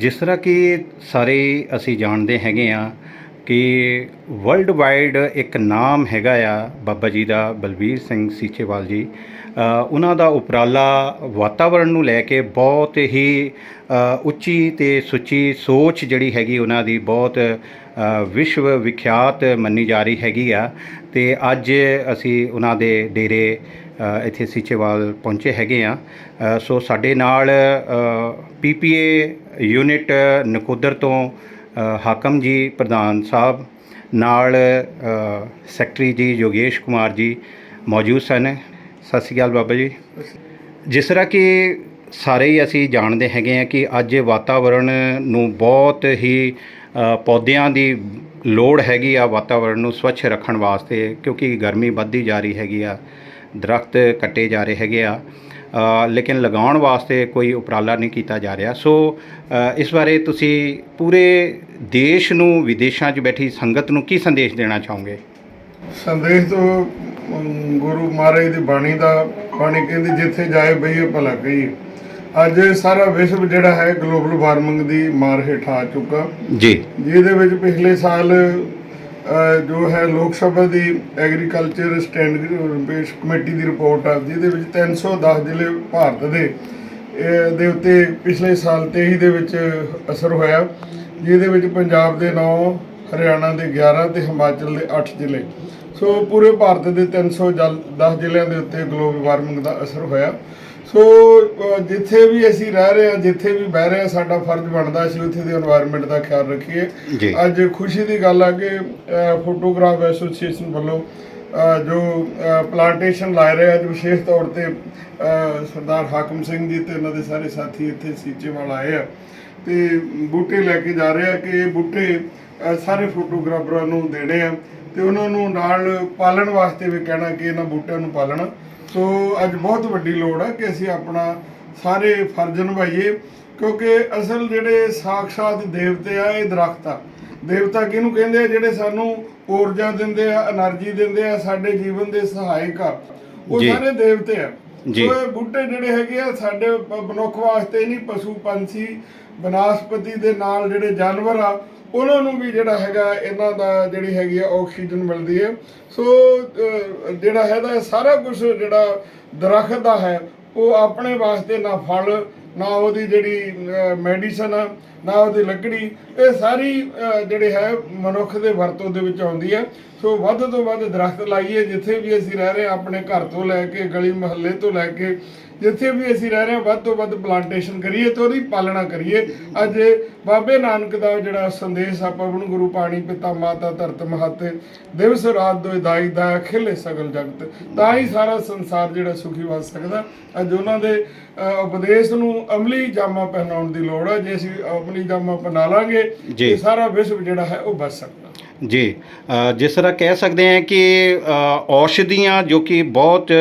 ਜਿਸ ਤਰ੍ਹਾਂ ਕਿ ਸਾਰੇ ਅਸੀਂ ਜਾਣਦੇ ਹੈਗੇ ਆ ਕਿ ਵਰਲਡ ਵਾਈਡ ਇੱਕ ਨਾਮ ਹੈਗਾ ਆ ਬਾਬਾ ਜੀ ਦਾ ਬਲਬੀਰ ਸਿੰਘ ਸੀਚੇਵਾਲ ਜੀ। ਉਹਨਾਂ ਦਾ ਉਪਰਾਲਾ ਵਾਤਾਵਰਣ ਨੂੰ ਲੈ ਕੇ ਬਹੁਤ ਹੀ ਉੱਚੀ ਤੇ ਸੁੱਚੀ ਸੋਚ ਜਿਹੜੀ ਹੈਗੀ ਉਹਨਾਂ ਦੀ ਬਹੁਤ ਵਿਸ਼ਵ ਵਿਖਿਆਤ ਮੰਨੀ ਜਾ ਰਹੀ ਹੈਗੀ ਆ। ਤੇ ਅੱਜ ਅਸੀਂ ਉਹਨਾਂ ਦੇ ਡੇਰੇ ਇੱਥੇ ਸੀਚੇਵਾਲ ਪਹੁੰਚੇ ਹੈਗੇ ਆ ਸੋ ਸਾਡੇ ਨਾਲ ਪੀਪੀਏ ਯੂਨਿਟ ਨਕੋਦਰ ਤੋਂ ਹਾਕਮ ਜੀ, ਪ੍ਰਧਾਨ ਸਾਹਿਬ, ਨਾਲ ਸੈਕਟਰੀ ਜੀ ਯੋਗੇਸ਼ ਕੁਮਾਰ ਜੀ ਮੌਜੂਦ ਸਨ। ਸਤਿ ਸ਼੍ਰੀ ਅਕਾਲ ਬਾਬਾ ਜੀ। ਜਿਸ ਤਰ੍ਹਾਂ ਕਿ ਸਾਰੇ ਹੀ ਅਸੀਂ ਜਾਣਦੇ ਹੈਗੇ ਆ ਕਿ ਅੱਜ ਵਾਤਾਵਰਣ ਨੂੰ ਬਹੁਤ ਹੀ ਪੌਦਿਆਂ ਦੀ ਲੋੜ ਹੈਗੀ ਆ ਵਾਤਾਵਰਣ ਨੂੰ ਸਵੱਛ ਰੱਖਣ ਵਾਸਤੇ, ਕਿਉਂਕਿ ਗਰਮੀ ਵੱਧਦੀ ਜਾ ਰਹੀ ਹੈਗੀ ਆ, ਦਰਖਤ ਕੱਟੇ ਜਾ ਰਹੇ ਹੈਗੇ ਆ। ਲੇਕਿਨ ਲਗਾਉਣ ਵਾਸਤੇ ਕੋਈ ਉਪਰਾਲਾ ਨਹੀਂ ਕੀਤਾ ਜਾ ਰਿਹਾ। ਸੋ ਇਸ ਬਾਰੇ ਤੁਸੀਂ ਪੂਰੇ ਦੇਸ਼ ਨੂੰ ਵਿਦੇਸ਼ਾਂ 'ਚ ਬੈਠੀ ਸੰਗਤ ਨੂੰ ਕੀ ਸੰਦੇਸ਼ ਦੇਣਾ ਚਾਹੋਗੇ? ਸੰਦੇਸ਼ ਤੋਂ ਗੁਰੂ ਮਹਾਰਾਜ ਦੀ ਬਾਣੀ ਦਾ ਬਾਣੀ ਕਹਿੰਦੀ ਜਿੱਥੇ ਜਾਏ ਬਈਏ ਭਲਾ ਕਹੀਏ। ਅੱਜ ਸਾਰਾ ਵਿਸ਼ਵ ਜਿਹੜਾ ਹੈ ਗਲੋਬਲ ਵਾਰਮਿੰਗ ਦੀ ਮਾਰ ਹੇਠ ਆ ਚੁੱਕਾ। ਜੀ। ਜਿਹਦੇ ਵਿੱਚ ਪਿਛਲੇ ਸਾਲ ਜੋ ਹੈ ਲੋਕ ਸਭਾ ਦੀ ਐਗਰੀਕਲਚਰ ਸਟੈਂਡ ਬੇਸ ਕਮੇਟੀ ਦੀ ਰਿਪੋਰਟ ਆ, ਜਿਹਦੇ ਵਿੱਚ 310 ਜ਼ਿਲ੍ਹੇ ਭਾਰਤ ਦੇ ਦੇ ਉੱਤੇ ਪਿਛਲੇ ਸਾਲ 23 ਦੇ ਵਿੱਚ ਅਸਰ ਹੋਇਆ, ਜਿਹਦੇ ਵਿੱਚ ਪੰਜਾਬ ਦੇ 9 ਹਰਿਆਣਾ ਦੇ 11 ਤੇ ਹਿਮਾਚਲ ਦੇ 8 ਜ਼ਿਲ੍ਹੇ। ਸੋ ਪੂਰੇ ਭਾਰਤ ਦੇ 310 ਜ਼ਿਲ੍ਹਿਆਂ ਦੇ ਉੱਤੇ ਗਲੋਬਲ ਵਾਰਮਿੰਗ ਦਾ ਅਸਰ ਹੋਇਆ। ਸੋ ਜਿੱਥੇ ਵੀ ਅਸੀਂ ਰਹਿ ਰਹੇ ਹਾਂ ਜਿੱਥੇ ਵੀ ਬਹਿ ਰਹੇ ਹਾਂ ਸਾਡਾ ਫਰਜ਼ ਬਣਦਾ ਸੀ ਉੱਥੇ ਦੇ এনवायरमेंट ਦਾ ਖਿਆਲ ਰੱਖੀਏ। ਅੱਜ ਖੁਸ਼ੀ ਦੀ ਗੱਲ ਆ ਕਿ ਫੋਟੋਗ੍ਰਾਫ ਐਸੋਸੀਏਸ਼ਨ ਵੱਲੋਂ ਜੋ ਪਲਾਂਟੇਸ਼ਨ ਲਾਏ ਰਹੇ ਅੱਜ ਵਿਸ਼ੇਸ਼ ਤੌਰ ਤੇ ਸਰਦਾਰ ਹਾਕਮ ਸਿੰਘ ਜੀ ਤੇ ਉਹਨਾਂ ਦੇ ਸਾਰੇ ਸਾਥੀ ਇੱਥੇ ਸੀਚੇ ਵਾਲ ਆਏ ਆ। ਤੇ ਬੂਟੇ ਲੈ ਕੇ ਜਾ ਰਹੇ ਆ ਕਿ ਇਹ ਬੂਟੇ ਸਾਰੇ ਫੋਟੋਗ੍ਰਾਫਰਾਂ ਨੂੰ ਦੇਣੇ ਆ ਤੇ ਉਹਨਾਂ ਨੂੰ ਨਾਲ ਪਾਲਣ ਵਾਸਤੇ ਵੀ ਕਹਿਣਾ ਕਿ ਇਹਨਾਂ ਬੂਟਿਆਂ ਨੂੰ ਪਾਲਣਾ। ਸੋ ਅੱਜ ਬਹੁਤ ਵੱਡੀ ਲੋੜ ਹੈ ਕਿ ਅਸੀਂ ਆਪਣਾ ਸਾਰੇ ਫਰਜ਼ ਨਿਭਾਈਏ ਕਿਉਂਕਿ ਅਸਲ ਜਿਹੜੇ ਸਾਖਸ਼ਾਤ ਦੇਵਤੇ ਆ ਇਹ ਦਰਖਤ ਆ। ਦੇਵਤਾ ਕਿਹਨੂੰ ਕਹਿੰਦੇ ਆ? ਜਿਹੜੇ ਸਾਨੂੰ ਊਰਜਾ ਦਿੰਦੇ ਆ એનર્ਜੀ ਦਿੰਦੇ ਆ ਸਾਡੇ ਜੀਵਨ ਦੇ ਸਹਾਇਕ ਆ। ਉਹ ਸਾਰੇ ਦੇਵਤੇ ਆ। ਜੀ। ਉਹ ਬੂਟੇ ਜਿਹੜੇ ਹੈਗੇ ਆ ਸਾਡੇ ਮਨੁੱਖ ਵਾਸਤੇ ਨਹੀਂ ਪਸ਼ੂ ਪੰਛੀ ਬਨਾਸਪਤੀ ਦੇ ਨਾਲ ਜਿਹੜੇ ਜਾਨਵਰ ਆ ਉਹਨਾਂ ਨੂੰ ਵੀ ਜਿਹੜਾ ਹੈਗਾ ਇਹਨਾਂ ਦਾ ਜਿਹੜੀ ਹੈਗੀ ਆ ਆਕਸੀਜਨ ਮਿਲਦੀ ਹੈ। ਸੋ ਜਿਹੜਾ ਹੈਗਾ ਸਾਰਾ ਕੁਝ ਜਿਹੜਾ ਦਰਖਤ ਦਾ ਹੈ ਉਹ ਆਪਣੇ ਵਾਸਤੇ ਨਾ ਫਲ ਨਾ ਉਹਦੀ ਜਿਹੜੀ ਮੈਡੀਸਨ ਆ ਨਾ ਉਹਦੀ ਲੱਕੜੀ ਇਹ ਸਾਰੀ ਅਹ, ਜਿਹੜੇ ਹੈ ਮਨੁੱਖ ਦੇ ਵਰਤੋਂ ਦੇ ਵਿੱਚ ਆਉਂਦੀ ਹੈ। ਸੋ ਵੱਧ ਤੋਂ ਵੱਧ ਦਰਖਤ ਲਾਈਏ ਜਿੱਥੇ ਵੀ ਅਸੀਂ ਰਹਿ ਰਹੇ ਹਾਂ ਆਪਣੇ ਘਰ ਤੋਂ ਲੈ ਕੇ ਗਲੀ ਮੁਹੱਲੇ ਤੋਂ ਲੈ ਕੇ ਜਿੱਥੇ ਵੀ ਅਸੀਂ ਰਹਿ ਰਹੇ ਹਾਂ ਵੱਧ ਤੋਂ ਵੱਧ ਪਲਾਂਟੇਸ਼ਨ ਕਰੀਏ ਤੇ ਉਹਦੀ ਪਾਲਣਾ ਕਰੀਏ। ਅੱਜ ਬਾਬੇ ਨਾਨਕ ਦਾ ਜਿਹੜਾ ਸੰਦੇਸ਼ ਆ ਪਵਨ ਗੁਰੂ ਪਾਣੀ ਪਿਤਾ ਮਾਤਾ ਧਰਤ ਮਹਤ ਦਿਵਸ ਰਾਤ ਦੋਇ ਦਾਈ ਦਾ ਖਿਲੇ ਸਗਲ ਜਗਤ। ਤਾਂ ਹੀ ਸਾਰਾ ਸੰਸਾਰ ਜਿਹੜਾ ਸੁਖੀ ਵਸ ਸਕਦਾ। ਅੱਜ ਉਹਨਾਂ ਦੇ ਉਪਦੇਸ਼ ਨੂੰ ਅਮਲੀ ਜਾਮਾ ਪਹਿਨਾਉਣ ਦੀ ਲੋੜ ਹੈ ਜੇ ਅਸੀਂ ਅਮਲੀ ਜਾਮਾ ਪਹਿਨਾ ਲਾਂਗੇ। ਤੇ ਸਾਰਾ ਵਿਸ਼ਵ ਜਿਹੜਾ ਹੈ ਉਹ ਬਚ ਸਕਦਾ। ਜੀ ਜਿਸ ਤਰ੍ਹਾਂ ਕਹਿ ਸਕਦੇ ਹਾਂ ਕਿ ਔਸ਼ਧੀਆਂ ਜੋ ਕਿ ਬਹੁਤ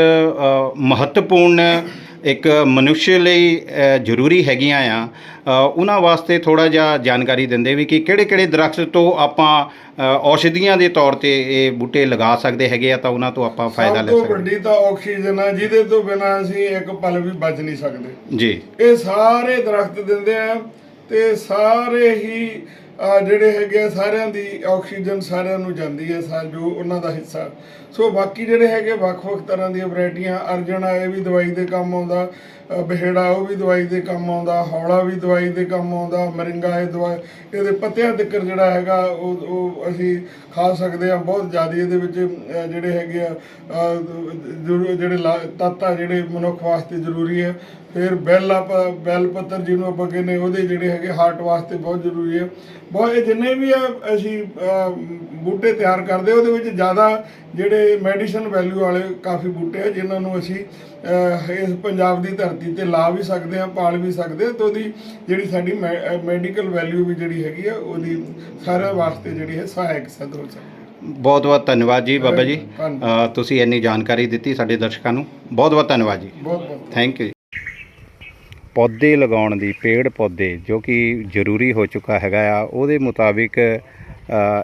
ਮਹੱਤਵਪੂਰਨ ਇੱਕ ਮਨੁੱਖ ਲਈ ਜ਼ਰੂਰੀ ਹੈਗੀਆਂ ਆ। ਉਹਨਾਂ ਵਾਸਤੇ ਥੋੜਾ ਜਿਹਾ ਜਾਣਕਾਰੀ ਦਿੰਦੇ ਵੀ ਕਿ ਕਿਹੜੇ ਕਿਹੜੇ ਦਰਖਤ ਤੋਂ ਆਪਾਂ ਔਸ਼ਧੀਆਂ ਦੇ ਤੌਰ ਤੇ ਇਹ ਬੂਟੇ ਲਗਾ ਸਕਦੇ ਹੈਗੇ ਆ ਤਾਂ ਉਹਨਾਂ ਤੋਂ ਆਪਾਂ ਫਾਇਦਾ ਸਭ ਲੈ ਤੋਂ ਸਕਦੇ। ਵੱਡੀ ਤਾਂ ਆਕਸੀਜਨ ਆ ਜਿਹਦੇ ਤੋਂ ਬਿਨਾਂ ਅਸੀਂ ਇੱਕ ਪਲ ਵੀ ਬਚ ਨਹੀਂ ਸਕਦੇ। ਜੀ। ਇਹ ਸਾਰੇ ਦਰਖਤ ਦਿੰਦੇ ਆ ਤੇ ਸਾਰੇ ਹੀ ਜਿਹੜੇ ਹੈਗੇ ਸਾਰਿਆਂ ਦੀ ਆਕਸੀਜਨ ਸਾਰਿਆਂ ਨੂੰ ਜਾਂਦੀ ਹੈ ਸਾ ਜੋ ਉਹਨਾਂ ਦਾ ਹਿੱਸਾ। ਸੋ ਬਾਕੀ ਜਿਹੜੇ ਹੈਗੇ ਵੱਖ-ਵੱਖ ਤਰ੍ਹਾਂ ਦੀਆਂ ਵੈਰਾਈਟੀਆਂ ਅਰਜਨ ਆ ਇਹ ਵੀ ਦਵਾਈ ਦੇ ਕੰਮ ਆਉਂਦਾ ਅਹ, ਉਹ ਵੀ ਦਵਾਈ ਦੇ ਕੰਮ ਆਉਂਦਾ ਹੌਲਾ ਵੀ ਦਵਾਈ ਦੇ ਕੰਮ ਆਉਂਦਾ ਮਰਿੰਗਾ ਇਹ ਦਵਾਈ ਇਹਦੇ ਪੱਤਿਆਂ ਤੱਕ ਜਿਹੜਾ ਹੈਗਾ ਉਹ ਉਹ ਅਸੀਂ ਖਾ ਸਕਦੇ ਆ ਬਹੁਤ ਜ਼ਿਆਦਾ। ਇਹਦੇ ਵਿੱਚ ਜਿਹੜੇ ਹੈਗੇ ਆ ਜ਼ਰੂ- ਜਿਹੜੇ ਲਾ- ਤੱਤ ਆ ਜਿਹੜੇ ਮਨੁੱਖ ਵਾਸਤੇ ਜ਼ਰੂਰੀ ਹੈ। ਫਿਰ ਬੈਲ ਆ ਬੈਲ ਪੱਤਰ ਜਿਹਨੂੰ ਆਪਾਂ ਕਹਿੰਦੇ ਉਹਦੇ ਜਿਹੜੇ ਹੈਗੇ ਹਾਰਟ ਵਾਸਤੇ ਬਹੁਤ ਜ਼ਰੂਰੀ ਹੈ। ਬਹੁਤ ਇਹ ਜਿੰਨੇ ਵੀ ਆ ਅਸੀਂ ਬੂਟੇ ਤਿਆਰ ਕਰਦੇ ਉਹਦੇ ਵਿੱਚ ਜ਼ਿਆਦਾ ਜਿਹੜੇ ਮੈਡੀਸਨ ਵੈਲਿਊ ਵਾਲੇ ਕਾਫੀ ਬੂਟੇ ਆ ਜਿਨ੍ਹਾਂ ਨੂੰ ਅਸੀਂ ਇਸ ਪੰਜਾਬ ਦੀ ਧਰਤੀ ਤੇ ਲਾ ਵੀ ਸਕਦੇ ਆ ਪਾਲ ਵੀ ਸਕਦੇ ਆ ਤੇ ਉਹਦੀ ਜਿਹੜੀ ਸਾਡੀ ਮੈਡੀਕਲ ਵੈਲਿਊ ਵੀ ਜਿਹੜੀ ਹੈਗੀ ਆ ਉਹਦੀ ਸਾਰਿਆਂ ਵਾਸਤੇ ਜਿਹੜੀ ਹੈ ਸਹਾਇਕ ਸਿੱਧ ਹੋ ਸਕਦੀ ਬਹੁਤ ਬਹੁਤ ਧੰਨਵਾਦ ਜੀ ਬਾਬਾ ਜੀ। ਤੁਸੀਂ ਇੰਨੀ ਜਾਣਕਾਰੀ ਦਿੱਤੀ ਸਾਡੇ ਦਰਸ਼ਕਾਂ ਨੂੰ। ਬਹੁਤ ਬਹੁਤ ਧੰਨਵਾਦ ਜੀ। ਬਹੁਤ ਬਹੁਤ। ਥੈਂਕ ਯੂ ਪੌਦੇ ਲਗਾਉਣ ਦੀ ਪੇੜ ਪੌਦੇ ਜੋ ਕਿ ਜ਼ਰੂਰੀ ਹੋ ਚੁੱਕਾ ਹੈਗਾ ਆ ਉਹਦੇ ਮੁਤਾਬਿਕ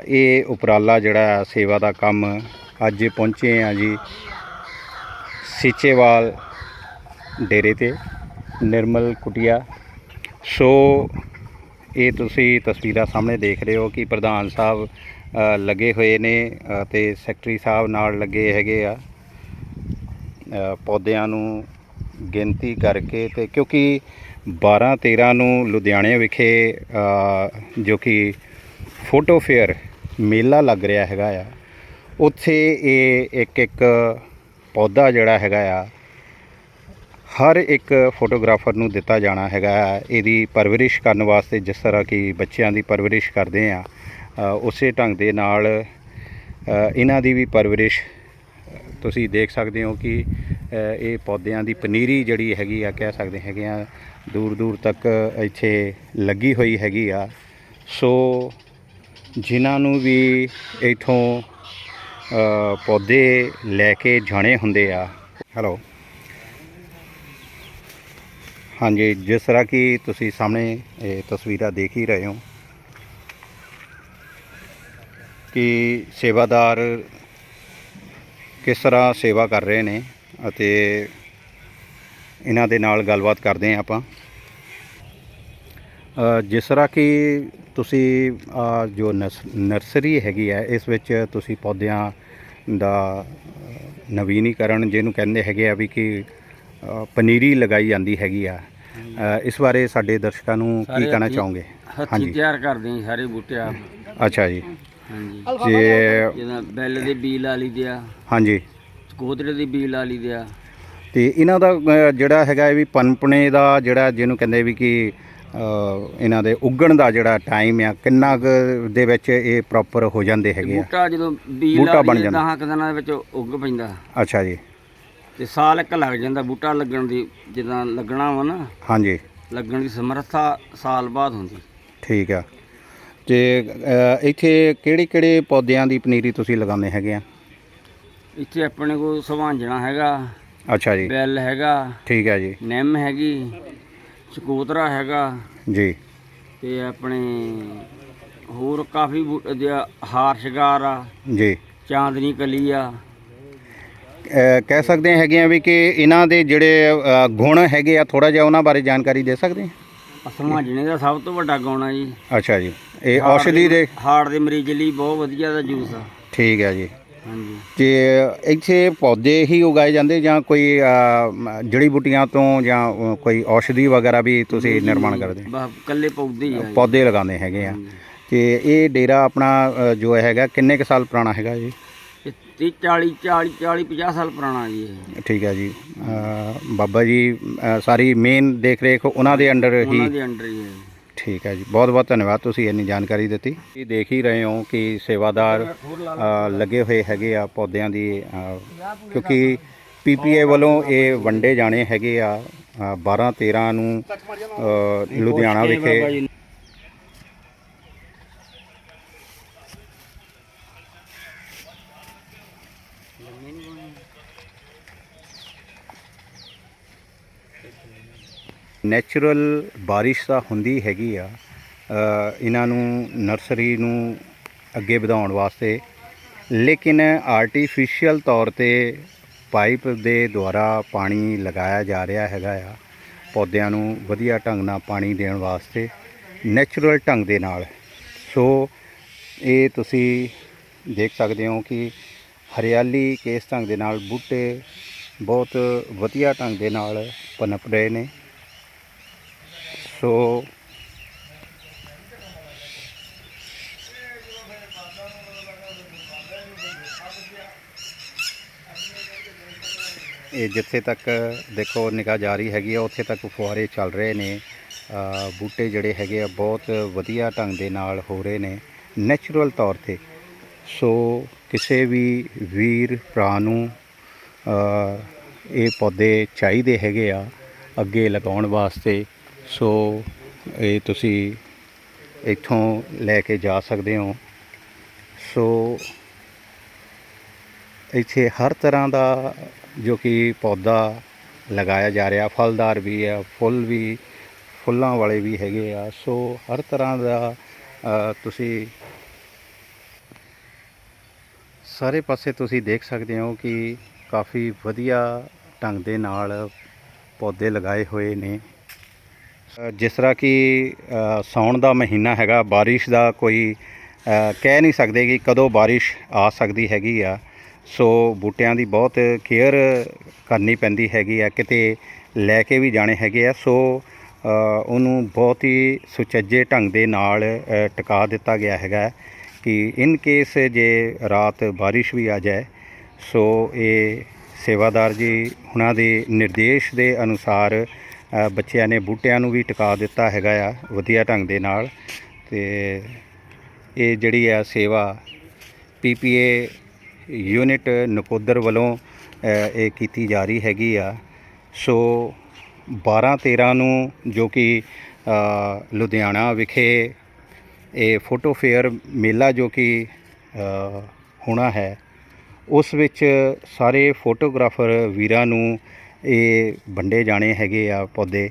ਇਹ ਉਪਰਾਲਾ ਜਿਹੜਾ ਸੇਵਾ ਦਾ ਕੰਮ ਅੱਜ ਪਹੁੰਚੇ ਆ ਜੀ ਸੀਚੇਵਾਲ ਡੇਰੇ ਤੇ ਨਿਰਮਲ ਕੁਟਿਆ। ਸੋ ਇਹ ਤੁਸੀਂ ਤਸਵੀਰਾਂ ਸਾਹਮਣੇ ਦੇਖ ਰਹੇ ਹੋ ਕਿ ਪ੍ਰਧਾਨ ਸਾਹਿਬ ਲੱਗੇ ਹੋਏ ਨੇ ਅ, ਤੇ ਸੈਕਟਰੀ ਸਾਹਿਬ ਨਾਲ ਲੱਗੇ ਹੈਗੇ ਆ। ਪੌਦਿਆਂ ਨੂੰ ਗਿਣਤੀ ਕਰਕੇ ਤੇ ਕਿਉਂਕਿ 12 13 ਨੂੰ ਲੁਧਿਆਣੇ ਵਿਖੇ ਜੋ ਕਿ ਫੋਟੋ ਫੇਅਰ ਮੇਲਾ ਲੱਗ ਰਿਹਾ ਹੈਗਾ ਆ। ਉੱਥੇ ਇਹ ਇੱਕ ਇੱਕ ਪੌਦਾ ਜਿਹੜਾ ਹੈਗਾ ਆ, ਹਰ ਇੱਕ ਫੋਟੋਗ੍ਰਾਫਰ ਨੂੰ ਦਿੱਤਾ ਜਾਣਾ ਹੈਗਾ ਆ। ਇਹਦੀ ਪਰਵਰਿਸ਼ ਕਰਨ ਵਾਸਤੇ ਜਿਸ ਤਰ੍ਹਾਂ ਕਿ ਬੱਚਿਆਂ ਦੀ ਪਰਵਰਿਸ਼ ਕਰਦੇ ਆ ਉਸੇ ਢੰਗ ਦੇ ਨਾਲ ਇਹਨਾਂ ਦੀ ਵੀ ਪਰਵਰਿਸ਼, ਤੁਸੀਂ ਦੇਖ ਸਕਦੇ ਹੋ ਕਿ ਇਹ ਪੌਦਿਆਂ ਦੀ ਪਨੀਰੀ ਜਿਹੜੀ ਹੈਗੀ ਆ, ਕਹਿ ਸਕਦੇ ਹੈਗੇ ਆ, ਦੂਰ ਦੂਰ ਤੱਕ ਇੱਥੇ ਲੱਗੀ ਹੋਈ ਹੈਗੀ ਆ ਸੋ ਜਿਨ੍ਹਾਂ ਨੂੰ ਵੀ ਇਥੋਂ ਪੌਦੇ ਲੈ ਕੇ ਜਾਣੇ ਹੁੰਦੇ ਆ। ਹੈਲੋ ਹਾਂਜੀ, ਜਿਸ ਤਰ੍ਹਾਂ ਕਿ ਤੁਸੀਂ ਸਾਹਮਣੇ ਇਹ ਤਸਵੀਰਾਂ ਦੇਖ ਹੀ ਰਹੇ ਹੋ ਕਿ ਸੇਵਾਦਾਰ ਕਿਸ ਤਰ੍ਹਾਂ ਸੇਵਾ ਕਰ ਰਹੇ ਨੇ ਅਤੇ ਇਹਨਾਂ ਦੇ ਨਾਲ ਗੱਲਬਾਤ ਕਰਦੇ ਹਾਂ ਆਪਾਂ। ਜਿਸ ਤਰ੍ਹਾਂ ਕਿ ਤੁਸੀਂ ਜੋ ਨਰਸ- ਨਰਸਰੀ ਹੈਗੀ ਹੈ ਇਸ ਵਿੱਚ ਤੁਸੀਂ ਪੌਦਿਆਂ ਦਾ ਨਵੀਨੀਕਰਨ ਜਿਹਨੂੰ ਕਹਿੰਦੇ ਹੈਗੇ ਆ ਵੀ ਕਿ ਪਨੀਰੀ ਲਗਾਈ ਜਾਂਦੀ ਹੈਗੀ ਆ। ਇਸ ਬਾਰੇ ਸਾਡੇ ਦਰਸ਼ਕਾਂ ਨੂੰ ਕੀ ਕਹਿਣਾ ਚਾਹੋਗੇ? ਹਾਂਜੀ। ਤਿਆਰ ਕਰਦੇ ਹਾਂ ਸਾਰੇ ਬੂਟੇ ਆ ਅੱਛਾ ਜੀ। ਹਾਂਜੀ। ਜਿਹਦਾ ਬੈਲ। ਦੇ ਬੀਜ ਲਾ ਲਈਦੇ ਆ। ਹਾਂਜੀ। ਕੋਦਰੇ ਦੇ ਬੀਜ ਲਾ ਲਈਦੇ ਆ। ਤੇ ਇਹਨਾਂ ਦਾ ਜਿਹੜਾ ਹੈਗਾ ਇਹ ਵੀ ਪਨਪਣੇ ਦਾ ਜਿਹੜਾ ਜਿਹਨੂੰ ਕਹਿੰਦੇ ਵੀ ਕਿ ਇਹਨਾਂ ਦੇ ਉੱਗਣ ਦਾ ਜਿਹੜਾ ਟਾਈਮ ਆ ਕਿੰਨਾ ਕੁ ਦੇ ਵਿੱਚ ਇਹ ਪ੍ਰੋਪਰ ਹੋ ਜਾਂਦੇ ਹੈਗੇ ਆ? ਬੂਟਾ ਜਦੋਂ ਬੀਜ ਬੂਟਾ ਬਣ ਜਾਂਦਾ। ਦਸਾਂ ਕੁ ਦਿਨਾਂ ਦੇ ਵਿੱਚ ਉੱਗ ਪੈਂਦਾ। ਅੱਛਾ ਜੀ। ਤੇ ਸਾਲ ਇੱਕ ਲੱਗ ਜਾਂਦਾ ਬੂਟਾ ਲੱਗਣ ਦੀ ਜਿੱਦਾਂ ਲੱਗਣਾ ਵਾ ਨਾ। ਹਾਂਜੀ। ਲੱਗਣ ਦੀ ਸਮਰੱਥਾ ਸਾਲ ਬਾਅਦ ਹੁੰਦੀ। ਠੀਕ ਆ। ਤੇ ਇੱਥੇ ਕਿਹੜੇ ਕਿਹੜੇ ਪੌਦਿਆਂ ਦੀ ਪਨੀਰੀ ਤੁਸੀਂ ਲਗਾਉਂਦੇ ਹੈਗੇ ਆ? ਇੱਥੇ ਆਪਣੇ ਕੋਲ ਸਵਾਂਜਣਾ ਹੈਗਾ ਅੱਛਾ ਜੀ। ਬੈਲ ਹੈਗਾ ਠੀਕ ਹੈ ਜੀ। ਨਿੰਮ ਹੈਗੀ ਚਕੋਤਰਾ ਹੈਗਾ ਜੀ। ਤੇ ਆਪਣੇ ਹੋਰ ਕਾਫੀ ਬੂਟੇ ਦੇ ਆ, ਹਾਰ ਸ਼ਿੰਗਾਰ ਆ ਜੀ। ਚਾਂਦਨੀ ਕਲੀ ਆ। ਅ, ਕਹਿ ਸਕਦੇ ਹੈਗੇ ਆ ਵੀ ਕਿ ਇਹਨਾਂ ਦੇ ਜਿਹੜੇ ਅ, ਗੁਣ ਹੈਗੇ ਆ ਥੋੜਾ ਜਿਹਾ ਉਹਨਾਂ ਬਾਰੇ ਜਾਣਕਾਰੀ ਦੇ ਸਕਦੇ ਆ? ਸਮਾਜਣੇ ਦਾ ਸਭ ਤੋਂ ਵੱਡਾ ਗੁਣ ਆ ਜੀ। ਅੱਛਾ ਜੀ। ਇਹ ਹਾਰਟ ਔਸ਼ਧੀ ਦੇ ਹਾਰਟ ਦੇ ਮਰੀਜ਼ ਲਈ ਬਹੁਤ ਵਧੀਆ ਦਾ ਜੂਸ ਆ। ਠੀਕ ਹੈ ਜੀ। ਤੇ ਇੱਥੇ ਪੌਦੇ ਹੀ ਉਗਾਏ ਜਾਂਦੇ ਜਾਂ ਕੋਈ ਜੜੀ ਬੂਟੀਆਂ ਤੋਂ ਜਾਂ ਕੋਈ ਔਸ਼ਧੀ ਵਗੈਰਾ ਵੀ ਤੁਸੀਂ ਨਿਰਮਾਣ ਕਰਦੇ? ਕੱਲੇ ਪੌਦੇ ਹੀ ਆ। ਪੌਦੇ ਲਗਾਉਂਦੇ ਹੈਗੇ ਆ। ਤੇ ਇਹ ਡੇਰਾ ਆਪਣਾ ਜੋ ਹੈਗਾ ਕਿੰਨੇ ਕੁ ਸਾਲ ਪੁਰਾਣਾ ਹੈਗਾ ਜੀ? ਇਹ ਤੀਹ 40 40 40 50 ਸਾਲ ਪੁਰਾਣਾ ਜੀ ਇਹ। ਠੀਕ ਹੈ ਜੀ। ਬਾਬਾ ਜੀ ਸਾਰੀ ਮੇਨ ਦੇਖ ਰੇਖ ਉਹਨਾਂ ਦੇ ਅੰਡਰ ਹੀ ਉਹਨਾਂ ਦੇ ਅੰਡਰ ਹੀ ਹੈ। ਠੀਕ ਹੈ ਜੀ। ਬਹੁਤ ਬਹੁਤ ਧੰਨਵਾਦ ਤੁਸੀਂ ਇੰਨੀ ਜਾਣਕਾਰੀ ਦਿੱਤੀ। ਇਹ ਦੇਖ ਹੀ ਰਹੇ ਹੋ ਕਿ ਸੇਵਾਦਾਰ ਲੱਗੇ ਹੋਏ ਹੈਗੇ ਆ ਪੌਦਿਆਂ ਦੀ ਅ, ਕਿਉਂਕਿ ਪੀਪੀਏ ਵੱਲੋਂ ਇਹ ਵੰਡੇ ਜਾਣੇ ਹੈਗੇ ਆ ਅ, 12 13 ਨੂੰ ਲੁਧਿਆਣਾ ਵਿਖੇ। ਨੈਚੁਰਲ ਬਾਰਿਸ਼ ਤਾਂ ਹੁੰਦੀ ਹੈਗੀ ਆ ਇਹਨਾਂ ਨੂੰ ਨਰਸਰੀ ਨੂੰ ਅੱਗੇ ਵਧਾਉਣ ਵਾਸਤੇ। ਲੇਕਿਨ ਆਰਟੀਫੀਸ਼ੀਅਲ ਤੌਰ ਤੇ ਪਾਈਪ ਦੇ ਦੁਆਰਾ ਪਾਣੀ ਲਗਾਇਆ ਜਾ ਰਿਹਾ ਹੈਗਾ ਆ, ਪੌਦਿਆਂ ਨੂੰ ਵਧੀਆ ਢੰਗ ਨਾਲ ਪਾਣੀ ਦੇਣ ਵਾਸਤੇ ਨੈਚੁਰਲ ਢੰਗ ਦੇ ਨਾਲ। ਸੋ ਇਹ ਤੁਸੀਂ ਦੇਖ ਸਕਦੇ ਹੋ ਕਿ ਹਰਿਆਲੀ ਕਿਸ ਢੰਗ ਦੇ ਨਾਲ, ਬੂਟੇ ਬਹੁਤ ਵਧੀਆ ਢੰਗ ਦੇ ਨਾਲ ਪਨਪ ਰਹੇ ਨੇ। ਸੋ ਇਹ ਜਿੱਥੇ ਤੱਕ ਦੇਖੋ ਨਿਗਾਹ ਜਾ ਰਹੀ ਹੈਗੀ ਆ, ਉੱਥੇ ਤੱਕ ਫੁਆਰੇ ਚੱਲ ਰਹੇ ਨੇ। ਬੂਟੇ ਜਿਹੜੇ ਹੈਗੇ ਆ, ਬਹੁਤ ਵਧੀਆ ਢੰਗ ਦੇ ਨਾਲ ਹੋ ਰਹੇ ਨੇ ਨੈਚੁਰਲ ਤੌਰ ਤੇ। ਸੋ ਕਿਸੇ ਵੀ ਵੀਰ, ਭਰਾ ਨੂੰ ਇਹ ਪੌਦੇ ਚਾਹੀਦੇ ਹੈਗੇ ਆ, ਅੱਗੇ ਲਗਾਉਣ ਵਾਸਤੇ। ਸੋ ਇਹ ਤੁਸੀਂ ਇੱਥੋਂ ਲੈ ਕੇ ਜਾ ਸਕਦੇ ਹੋ। ਸੋ ਇੱਥੇ ਹਰ ਤਰ੍ਹਾਂ ਦਾ ਜੋ ਕਿ ਪੌਦਾ ਲਗਾਇਆ ਜਾ ਰਿਹਾ, ਫਲਦਾਰ ਵੀ ਹੈ, ਫੁੱਲ ਵੀ, ਫੁੱਲਾਂ ਵਾਲੇ ਵੀ ਹੈਗੇ ਆ। ਸੋ ਹਰ ਤਰ੍ਹਾਂ ਦਾ ਤੁਸੀਂ ਸਾਰੇ ਪਾਸੇ ਤੁਸੀਂ ਦੇਖ ਸਕਦੇ ਹੋ ਕਿ ਕਾਫੀ ਵਧੀਆ ਢੰਗ ਦੇ ਨਾਲ ਪੌਦੇ ਲਗਾਏ ਹੋਏ ਨੇ। ਜਿਸ ਤਰ੍ਹਾਂ ਕਿ ਅ, ਸਾਉਣ ਦਾ ਮਹੀਨਾ ਹੈਗਾ ਬਾਰਿਸ਼ ਦਾ ਕੋਈ ਕਹਿ ਨਹੀਂ ਸਕਦੇ ਕਿ ਕਦੋਂ ਬਾਰਿਸ਼ ਆ ਸਕਦੀ ਹੈਗੀ ਆ। ਸੋ ਬੂਟਿਆਂ ਦੀ ਬਹੁਤ ਕੇਅਰ ਕਰਨੀ ਪੈਂਦੀ ਹੈਗੀ ਆ ਕਿਤੇ ਲੈ ਕੇ ਵੀ ਜਾਣੇ ਹੈਗੇ ਆ। ਸੋ ਉਹਨੂੰ ਬਹੁਤ ਹੀ ਸੁਚੱਜੇ ਢੰਗ ਦੇ ਨਾਲ ਅ, ਟਿਕਾ ਦਿੱਤਾ ਗਿਆ ਹੈਗਾ ਕਿ ਇਨ ਕੇਸ ਜੇ ਰਾਤ ਬਾਰਿਸ਼ ਵੀ ਆ ਜਾਏ ਸੋ ਇਹ ਸੇਵਾਦਾਰ ਜੀ ਉਹਨਾਂ ਦੇ ਨਿਰਦੇਸ਼ ਦੇ ਅਨੁਸਾਰ ਬੱਚਿਆਂ ਨੇ ਬੂਟਿਆਂ ਨੂੰ ਵੀ ਟਿਕਾ ਦਿੱਤਾ ਹੈਗਾ ਆ ਵਧੀਆ ਢੰਗ ਦੇ ਨਾਲ ਤੇ ਇਹ ਜਿਹੜੀ ਆ ਸੇਵਾ ਪੀਪੀਏ ਯੂਨਿਟ ਨਕੋਦਰ ਵੱਲੋਂ ਇਹ ਕੀਤੀ ਜਾ ਰਹੀ ਹੈਗੀ ਆ। ਸੋ 12 13 ਨੂੰ ਜੋ ਕਿ ਲੁਧਿਆਣਾ ਵਿਖੇ ਇਹ ਫੋਟੋ ਫੇਅਰ ਮੇਲਾ ਜੋ ਕਿ ਹੋਣਾ ਹੈ, ਉਸ ਵਿੱਚ ਸਾਰੇ ਫੋਟੋਗ੍ਰਾਫਰ ਵੀਰਾਂ ਨੂੰ ਇਹ ਵੰਡੇ ਜਾਣੇ ਹੈਗੇ ਆ ਪੌਦੇ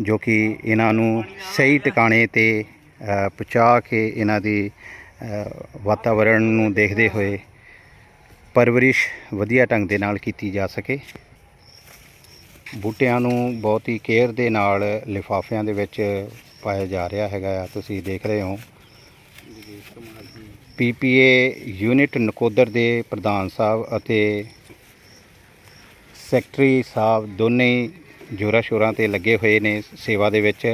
ਜੋ ਕਿ ਇਹਨਾਂ ਨੂੰ ਸਹੀ ਟਿਕਾਣੇ ਤੇ ਪਹੁੰਚਾ ਕੇ ਇਹਨਾਂ ਦੀ ਅ, ਵਾਤਾਵਰਣ ਨੂੰ ਦੇਖਦੇ ਹੋਏ ਪਰਵਰਿਸ਼ ਵਧੀਆ ਢੰਗ ਦੇ ਨਾਲ ਕੀਤੀ ਜਾ ਸਕੇ। ਬੂਟਿਆਂ ਨੂੰ ਬਹੁਤ ਹੀ ਕੇਅਰ ਦੇ ਨਾਲ ਲਿਫਾਫਿਆਂ ਦੇ ਵਿੱਚ ਪਾਇਆ ਜਾ ਰਿਹਾ ਹੈਗਾ ਆ ਤੁਸੀਂ ਦੇਖ ਰਹੇ ਹੋ। ਪੀਪੀਏ ਯੂਨਿਟ ਨਕੋਦਰ ਦੇ ਪ੍ਰਧਾਨ ਸਾਹਿਬ ਅਤੇ ਸੈਕਟਰੀ ਸਾਹਿਬ ਦੋਨੇ ਹੀ ਜੋਰਾਂ ਸ਼ੋਰਾਂ ਤੇ ਲੱਗੇ ਹੋਏ ਨੇ ਸੇਵਾ ਦੇ ਵਿੱਚ।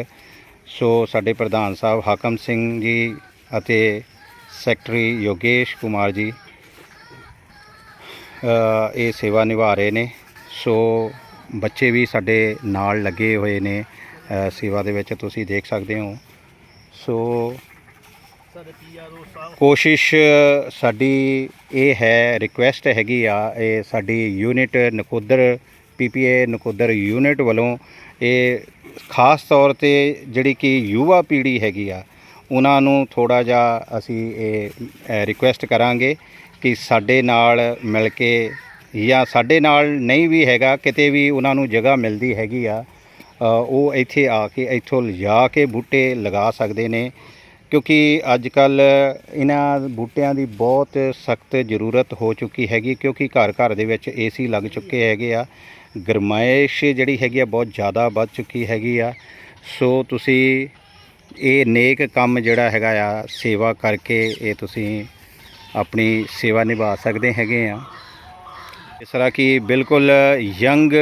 ਸੋ ਸਾਡੇ ਪ੍ਰਧਾਨ ਸਾਹਿਬ ਹਾਕਮ ਸਿੰਘ ਜੀ ਅਤੇ ਸੈਕਟਰੀ ਯੋਗੇਸ਼ ਕੁਮਾਰ ਜੀ ਇਹ ਸੇਵਾ ਨਿਭਾ ਰਹੇ ਨੇ। ਸੋ ਬੱਚੇ ਵੀ ਸਾਡੇ ਨਾਲ ਲੱਗੇ ਹੋਏ ਨੇ ਸੇਵਾ ਦੇ ਵਿੱਚ ਤੁਸੀਂ ਦੇਖ ਸਕਦੇ ਹੋ। ਸੋ ਕੋਸ਼ਿਸ਼ ਸਾਡੀ ਇਹ ਹੈ ਰਿਕੁਐਸਟ ਹੈਗੀ ਆ, ਇਹ ਸਾਡੀ unit Nakodar P P A Nakodar unit ਵੱਲੋਂ ਇਹ ਖਾਸ ਤੌਰ ਤੇ ਜਿਹੜੀ ਕਿ ਯੁਵਾ ਪੀੜ੍ਹੀ ਹੈਗੀ ਆ, ਉਹਨਾਂ ਨੂੰ ਥੋੜਾ ਜਿਹਾ ਅਸੀਂ ਇਹ ਰਿਕੁਐਸਟ ਕਰਾਂਗੇ ਕਿ ਸਾਡੇ ਨਾਲ ਮਿਲ ਕੇ ਜਾਂ ਸਾਡੇ ਨਾਲ ਨਹੀਂ ਵੀ ਹੈਗਾ, ਕਿਤੇ ਵੀ ਉਹਨਾਂ ਨੂੰ ਜਗ੍ਹਾ ਮਿਲਦੀ ਹੈਗੀ ਆ ਉਹ ਇੱਥੇ ਆ ਕੇ, ਇੱਥੋਂ ਲਿਜਾ ਕੇ ਬੂਟੇ ਲਗਾ ਸਕਦੇ ਨੇ। ਕਿਉਂਕਿ ਅੱਜ ਕੱਲ ਇਹਨਾਂ ਬੂਟਿਆਂ ਦੀ ਬਹੁਤ ਸਖਤ ਜ਼ਰੂਰਤ ਹੋ ਚੁੱਕੀ ਹੈਗੀ, ਕਿਉਂਕਿ ਘਰ ਘਰ ਦੇ ਵਿੱਚ ਏਸੀ ਲੱਗ ਚੁੱਕੇ ਹੈਗੇ ਆ। ਗਰਮਾਇਸ਼ ਜਿਹੜੀ ਹੈਗੀ ਆ ਬਹੁਤ ਜ਼ਿਆਦਾ ਵੱਧ ਚੁੱਕੀ ਹੈਗੀ ਆ। ਸੋ ਤੁਸੀਂ ਇਹ ਨੇਕ ਕੰਮ ਜਿਹੜਾ ਹੈਗਾ ਆ, ਸੇਵਾ ਕਰਕੇ ਇਹ ਤੁਸੀਂ ਆਪਣੀ ਸੇਵਾ ਨਿਭਾ ਸਕਦੇ ਹੈਗੇ ਆ। ਇਸ ਤਰ੍ਹਾਂ ਕਿ ਬਿਲਕੁਲ ਯੰਗ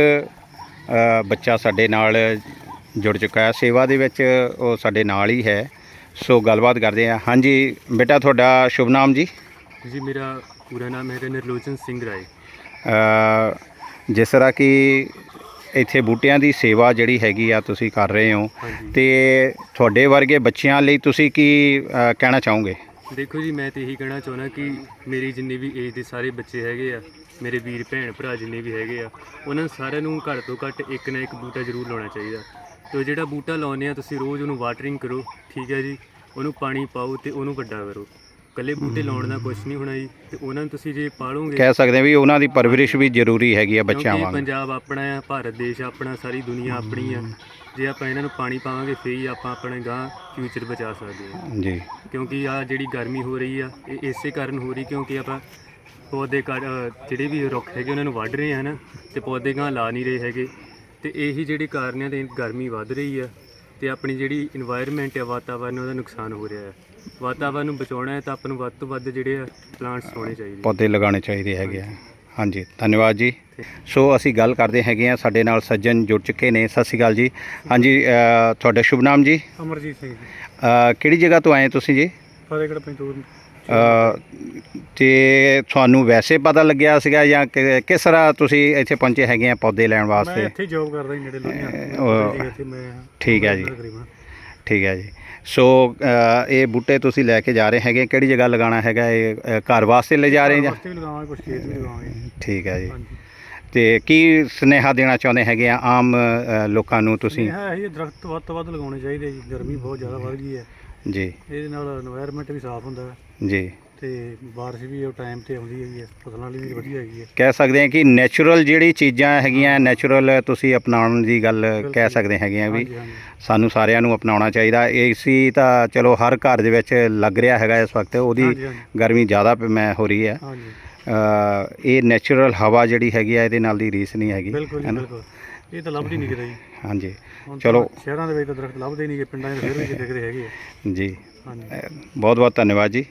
ਬੱਚਾ ਸਾਡੇ ਨਾਲ ਜੁੜ ਚੁੱਕਾ ਹੈ। ਸੇਵਾ ਦੇ ਵਿੱਚ ਉਹ ਸਾਡੇ ਨਾਲ ਹੀ ਹੈ। ਸੋ ਗੱਲਬਾਤ ਕਰਦੇ ਆ ਹਾਂਜੀ ਬੇਟਾ ਤੁਹਾਡਾ ਸ਼ੁਭ ਨਾਮ ਜੀ? ਜੀ ਮੇਰਾ ਪੂਰਾ ਨਾਮ ਹੈਗਾ ਨਿਰਲੋਚਨ ਸਿੰਘ ਰਾਏ। ਅ, ਜਿਸ ਤਰ੍ਹਾਂ ਕਿ ਇੱਥੇ ਬੂਟਿਆਂ ਦੀ ਸੇਵਾ ਜਿਹੜੀ ਹੈਗੀ ਆ ਤੁਸੀਂ ਕਰ ਰਹੇ ਹੋ ਹਾਂਜੀ। ਤੇ ਤੁਹਾਡੇ ਵਰਗੇ ਬੱਚਿਆਂ ਲਈ ਤੁਸੀਂ ਕੀ ਅ, ਕਹਿਣਾ ਚਾਹੋਗੇ? ਦੇਖੋ ਜੀ ਮੈਂ ਤੇ ਇਹੀ ਕਹਿਣਾ ਚਾਹੁੰਦਾ ਕਿ ਮੇਰੀ ਜਿੰਨੇ ਵੀ ਏਜ ਦੇ ਸਾਰੇ ਬੱਚੇ ਹੈਗੇ ਆ ਮੇਰੇ ਵੀਰ ਭੈਣ ਭਰਾ ਜਿੰਨੇ ਵੀ ਹੈਗੇ ਆ ਉਹਨਾਂ ਸਾਰਿਆਂ ਨੂੰ ਘੱਟ ਤੋਂ ਘੱਟ ਇੱਕ ਨਾ ਇੱਕ ਬੂਟਾ ਜ਼ਰੂਰ ਲਾਉਣਾ ਚਾਹੀਦਾ। ਤੇ ਜਿਹੜਾ ਬੂਟਾ ਲਾਉਂਦੇ ਆ ਤੁਸੀਂ ਰੋਜ਼ ਉਹਨੂੰ ਵਾਟਰਿੰਗ ਕਰੋ ਠੀਕ ਹੈ ਜੀ। ਉਹਨੂੰ ਪਾਣੀ ਪਾਓ ਤੇ ਉਹਨੂੰ ਵੱਡਾ ਕਰੋ। ਕੱਲੇ ਬੂਟੇ ਲਾਉਣ ਨਾਲ ਕੁਝ ਨਹੀਂ ਹੋਣਾ ਜੀ। ਤੇ ਉਹਨਾਂ ਨੂੰ ਤੁਸੀਂ ਜੇ ਪਾਲੋਗੇ ਕਹਿ ਸਕਦੇ ਵੀ ਉਹਨਾਂ ਦੀ ਪਰਵਰਿਸ਼ ਵੀ ਜ਼ਰੂਰੀ ਹੈਗੀ ਆ ਬੱਚਿਆਂ ਵਾਂਗ। ਪੰਜਾਬ ਆਪਣਾ ਆ ਭਾਰਤ ਦੇਸ਼ ਆਪਣਾ ਸਾਰੀ ਦੁਨੀਆ ਆਪਣੀ ਆ ਜੇ ਆਪਾਂ ਇਹਨਾਂ ਨੂੰ ਪਾਣੀ ਪਾਵਾਂਗੇ ਫੇਰ ਹੀ ਆਪਾਂ ਆਪਣੇ ਗਾਂ ਫਿਊਚਰ ਬਚਾ ਸਕਦੇ ਹਾਂ। ਜੀ। ਕਿਉਂਕਿ ਆ ਜਿਹੜੀ ਗਰਮੀ ਹੋ ਰਹੀ ਆ ਇਹ ਇਸੇ ਕਾਰਨ ਹੋ ਰਹੀ ਕਿਉਂਕਿ ਆਪਾਂ ਪੌਦੇ ਜਿਹੜੇ ਵੀ ਰੁੱਖ ਹੈਗੇ ਉਹਨਾਂ ਨੂੰ ਵੱਢ ਰਹੇ ਹਨਾ। ਤੇ ਪੌਦੇ ਗਾਂ ਲਾ ਨਹੀਂ ਰਹੇ ਹੈਗੇ। ਤੇ ਇਹੀ ਜਿਹੜੇ ਕਾਰਨ ਆ ਤੇ ਗਰਮੀ ਵੱਧ ਰਹੀ ਆ ਤੇ ਆਪਣੀ ਜਿਹੜੀ এনवायरमेंट ਆ ਵਾਤਾਵਰਨ ਉਹਦਾ ਨੁਕਸਾਨ ਹੋ ਰਿਹਾ ਹੈ ਵਾਤਾਵਰਨ ਨੂੰ ਬਚਾਉਣਾ ਹੈ ਤਾਂ ਆਪਾਂ ਨੂੰ ਵੱਧ ਤੋਂ ਵੱਧ ਜਿਹੜੇ ਆ ਪਲਾਂਟਸ ਹੋਣੇ ਚਾਹੀਦੇ। ਪੌਦੇ ਲਗਾਉਣੇ ਚਾਹੀਦੇ ਹੈਗੇ ਆ। ਹਾਂਜੀ। ਧੰਨਵਾਦ ਜੀ। ਸੋ ਅਸੀਂ ਗੱਲ ਕਰਦੇ ਹੈਗੇ ਆ ਸਾਡੇ ਨਾਲ ਸੱਜਣ ਜੁੜ ਚੁੱਕੇ ਨੇ। ਸਤਿ ਸ਼੍ਰੀ ਅਕਾਲ ਜੀ। ਹਾਂਜੀ ਅ, ਤੁਹਾਡਾ ਸ਼ੁਭ ਨਾਮ ਜੀ? ਅਮਰਜੀਤ ਸਿੰਘ ਜੀ। ਕਿਹੜੀ ਜਗ੍ਹਾ ਤੋਂ ਆਏ ਤੁਸੀਂ ਜੀ? ਫਤਿਹਗੜ੍ਹ ਪੰਜਤੂਰ ਤੇ ਤੁਹਾਨੂੰ ਵੈਸੇ ਪਤਾ ਲੱਗਿਆ ਸੀਗਾ ਜਾਂ ਕਿ- ਕਿਸ ਤਰ੍ਹਾਂ ਤੁਸੀਂ ਇੱਥੇ ਪਹੁੰਚੇ ਹੈਗੇ ਆ ਪੌਦੇ ਲੈਣ ਵਾਸਤੇ? ਇੱਥੇ ਜੌਬ ਕਰਦਾ ਜੀ ਨੇੜੇ ਇੱਥੇ ਮੈਂ ਠੀਕ ਹੈ ਜੀ। ਤਕਰੀਬਨ ਠੀਕ ਹੈ ਜੀ। ਸੋ ਅ, ਇਹ ਬੂਟੇ ਤੁਸੀਂ ਲੈ ਕੇ ਜਾ ਰਹੇ ਹੈਗੇ ਕਿਹੜੀ ਜਗ੍ਹਾ ਲਗਾਉਣਾ ਹੈਗਾ ਇਹ ਅ, ਘਰ ਵਾਸਤੇ ਲੈ ਜਾ ਰਹੇ ਜਾਂ? ਵਾਸਤੇ ਵੀ ਲਗਾਵਾਂਗੇ ਕੁਝ ਖੇਤ ਵੀ ਲਗਾਵਾਂਗੇ। ਠੀਕ ਹੈ ਜੀ। ਹਾਂਜੀ। ਤੇ ਕੀ ਸੁਨੇਹਾ ਦੇਣਾ ਚਾਹੁੰਦੇ ਹੈਗੇ ਆ ਆਮ ਅ, ਲੋਕਾਂ ਨੂੰ ਤੁਸੀਂ? ਇਹ ਹੈ ਇਹ ਦਰਖਤ ਵੱਧ ਤੋਂ ਵੱਧ ਲਗਾਉਣੇ ਚਾਹੀਦੇ ਜੀ ਗਰਮੀ ਬਹੁਤ ਜ਼ਿਆਦਾ ਵੱਧ ਗਈ ਹੈ। ਜੀ। ਇਹਦੇ ਨਾਲ এনवायरमेंट ਵੀ ਸਾਫ਼ ਹੁੰਦਾ ਹੈ। ਜੀ। ਤੇ ਬਾਰਿਸ਼ ਵੀ ਉਹ ਟਾਈਮ ਤੇ ਆਉਂਦੀ ਹੈ ਫਸਲਾਂ ਲਈ ਵੀ ਵਧੀਆ ਹੈਗੀ ਹੈ। ਕਹਿ ਸਕਦੇ ਹਾਂ ਕਿ ਨੈਚੁਰਲ ਜਿਹੜੀ ਚੀਜ਼ਾਂ ਹੈਗੀਆਂ ਨੈਚੁਰਲ ਤੁਸੀਂ ਅਪਣਾਉਣ ਦੀ ਗੱਲ ਕਹਿ ਸਕਦੇ ਹੈਗੇ ਆ ਵੀ ਸਾਨੂੰ ਸਾਰਿਆਂ ਨੂੰ ਅਪਣਾਉਣਾ ਚਾਹੀਦਾ। ਏਸੀ ਤਾਂ ਚਲੋ ਹਰ ਘਰ ਦੇ ਵਿੱਚ ਲੱਗ ਰਿਹਾ ਹੈਗਾ ਇਸ ਵਕਤ ਉਹਦੀ ਗਰਮੀ ਜ਼ਿਆਦਾ ਮੈਂ ਹੋ ਰਹੀ ਹੈ। ਹਾਂਜੀ। ਇਹ ਨੈਚੁਰਲ ਹਵਾ ਜਿਹੜੀ ਹੈਗੀ ਆ ਇਹਦੇ ਨਾਲ ਦੀ ਰੀਸ ਨਹੀਂ ਹੈਗੀ ਹੈ ਨਾ? ਇਹ ਤਾਂ ਲੱਭਦੀ ਨਹੀਂ ਕਿਤੇ ਜੀ। ਹਾਂਜੀ। ਹੁਣ ਤਾਂ ਚਲੋ। ਸ਼ਹਿਰਾਂ ਦੇ ਵਿੱਚ ਤਾਂ ਦਰਖਤ ਲੱਭਦੇ ਨਹੀਂ ਗੇ ਪਿੰਡਾਂ 'ਚ ਫਿਰ ਵੀ ਕਿਤੇ ਕਿਤੇ ਹੈਗੇ ਆ। ਜੀ। ਹਾਂਜੀ। ਬਹੁਤ ਬਹੁਤ ਧੰਨਵਾਦ ਜੀ।